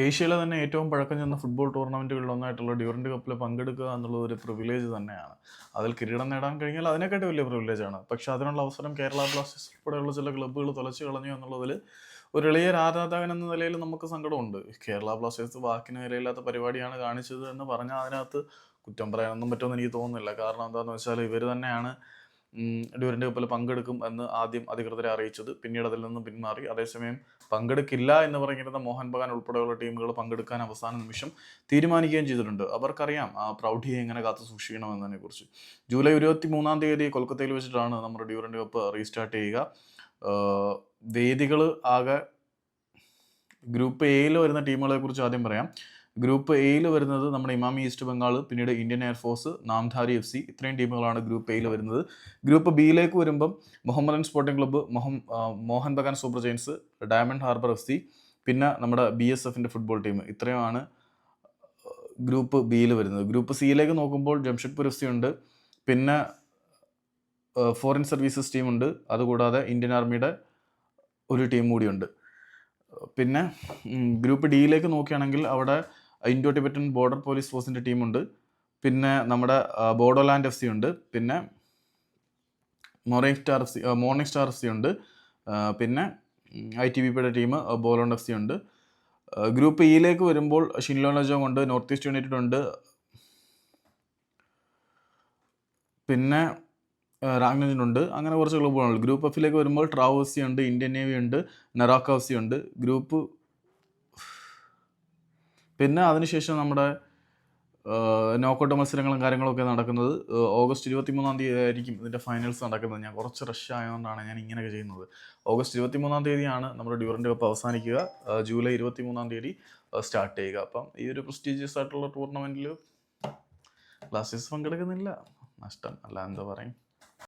ഏഷ്യയിലെ തന്നെ ഏറ്റവും പഴക്കം ചെന്ന ഫുട്ബോൾ ടൂർണമെന്റുകളിൽ ഒന്നായിട്ടുള്ള ഡ്യൂറന്റ് കപ്പിൽ പങ്കെടുക്കുക എന്നുള്ളത് ഒരു പ്രിവിലേജ് തന്നെയാണ്. അതിൽ കിരീടം നേടാൻ കഴിഞ്ഞാൽ അതിനെക്കാട്ടി വലിയ പ്രിവിലേജാണ് പക്ഷെ അതിനുള്ള അവസരം കേരള ബ്ലാസ്റ്റേഴ്സ് ഉൾപ്പെടെയുള്ള ചില ക്ലബ്ബുകൾ തുലച്ചു കളഞ്ഞു എന്നുള്ളതിൽ ഒരു എളിയ ആരാധകൻ എന്ന നിലയിൽ നമുക്ക് സങ്കടമുണ്ട്. കേരള ബ്ലാസ്റ്റേഴ്സ് വാക്കിന് വിലയില്ലാത്ത പരിപാടിയാണ് കാണിച്ചത് എന്ന് പറഞ്ഞാൽ അതിനകത്ത് കുറ്റം പറയാനൊന്നും പറ്റുമെന്ന് എനിക്ക് തോന്നുന്നില്ല. കാരണം എന്താണെന്ന് വെച്ചാൽ ഇവർ തന്നെയാണ് ഡ്യൂറന്റ് കപ്പിൽ പങ്കെടുക്കും എന്ന് ആദ്യം അധികൃതരെ അറിയിച്ചത്. പിന്നീട് അതിൽ നിന്നും പിന്മാറി. അതേസമയം പങ്കെടുക്കില്ല എന്ന് പറഞ്ഞിരുന്ന മോഹൻ ബഗാൻ ഉൾപ്പെടെയുള്ള ടീമുകൾ പങ്കെടുക്കാൻ അവസാന നിമിഷം തീരുമാനിക്കുകയും ചെയ്തിട്ടുണ്ട്. അവർക്കറിയാം ആ പ്രൗഢിയെ എങ്ങനെ കാത്തു സൂക്ഷിക്കണമെന്നതിനെ കുറിച്ച് ജൂലൈ ഇരുപത്തി മൂന്നാം തീയതി കൊൽക്കത്തയിൽ വെച്ചിട്ടാണ് നമ്മുടെ ഡ്യൂറന്റ് കപ്പ് റീസ്റ്റാർട്ട് ചെയ്യുക. വേദികൾ ആകെ ഗ്രൂപ്പ് എയിൽ വരുന്ന ടീമുകളെ കുറിച്ച് ആദ്യം പറയാം. ഗ്രൂപ്പ് എയിൽ വരുന്നത് നമ്മുടെ ഇമാമി ഈസ്റ്റ് ബംഗാൾ പിന്നീട് Indian air force Namdhari F C ഇത്രയും ടീമുകളാണ് ഗ്രൂപ്പ് എയിൽ വരുന്നത്. ഗ്രൂപ്പ് ബിയിലേക്ക് വരുമ്പം Mohammedan sporting club Mohun Bagan super giants diamond harbour F C പിന്നെ നമ്മുടെ ബി എസ് എഫിന്റെ ഫുട്ബോൾ ടീം ഇത്രയുമാണ് ഗ്രൂപ്പ് ബിയിൽ വരുന്നത്. ഗ്രൂപ്പ് സിയിലേക്ക് നോക്കുമ്പോൾ ജംഷഡ്പൂർ എഫ് സി ഉണ്ട് പിന്നെ ഫോറിൻ സർവീസസ് ടീമുണ്ട് അതുകൂടാതെ ഇന്ത്യൻ ആർമിയുടെ ഒരു ടീം കൂടിയുണ്ട് പിന്നെ ഗ്രൂപ്പ് ഡിയിലേക്ക് നോക്കുകയാണെങ്കിൽ അവിടെ ഇൻഡോ ടിബറ്റൻ ബോർഡർ പോലീസ് ഫോഴ്സിന്റെ ടീമുണ്ട്. പിന്നെ നമ്മുടെ ബോഡോലാൻഡ് എഫ് സി ഉണ്ട്. പിന്നെ morning star F C morning star F C ഉണ്ട്. പിന്നെ ഐ ടി ബി പിയുടെ ടീം ബോലോണ്ട് എഫ് സി ഉണ്ട്. ഗ്രൂപ്പ് ഇയിലേക്ക് വരുമ്പോൾ ഷിൻലോണജോങ് ഉണ്ട് നോർത്ത് ഈസ്റ്റ് യുണൈറ്റഡ് ഉണ്ട്. പിന്നെ ഉണ്ട്. അങ്ങനെ കുറച്ച് ക്ലബ്ബുകളുണ്ട് ഗ്രൂപ്പ് എഫിലേക്ക് വരുമ്പോൾ ട്രാവ് എഫ് സി ഉണ്ട് ഇന്ത്യൻ നേവി ഉണ്ട് നെറാക്ക എഫ് സി ഉണ്ട്. ഗ്രൂപ്പ് പിന്നെ അതിനുശേഷം നമ്മുടെ നോക്കൗട്ട് മത്സരങ്ങളും കാര്യങ്ങളൊക്കെ നടക്കുന്നത് ഓഗസ്റ്റ് ഇരുപത്തി മൂന്നാം തീയതി ആയിരിക്കും ഇതിന്റെ ഫൈനൽസ് നടക്കുന്നത്. ഞാൻ കുറച്ച് റഷ് ആയതുകൊണ്ടാണ് ഞാൻ ഇങ്ങനെയൊക്കെ ചെയ്യുന്നത്. ഓഗസ്റ്റ് ഇരുപത്തി മൂന്നാം തീയതിയാണ് നമ്മുടെ ഡ്യൂറന്റ് കപ്പ് അവസാനിക്കുക. ജൂലൈ ഇരുപത്തി മൂന്നാം തീയതി സ്റ്റാർട്ട് ചെയ്യുക. അപ്പം ഈ ഒരു പ്രസ്റ്റീജിയസ് ആയിട്ടുള്ള ടൂർണമെന്റിൽ ബ്ലാസ്റ്റേഴ്സ് പങ്കെടുക്കുന്നില്ല. നഷ്ടം. അല്ല എന്താ പറയും?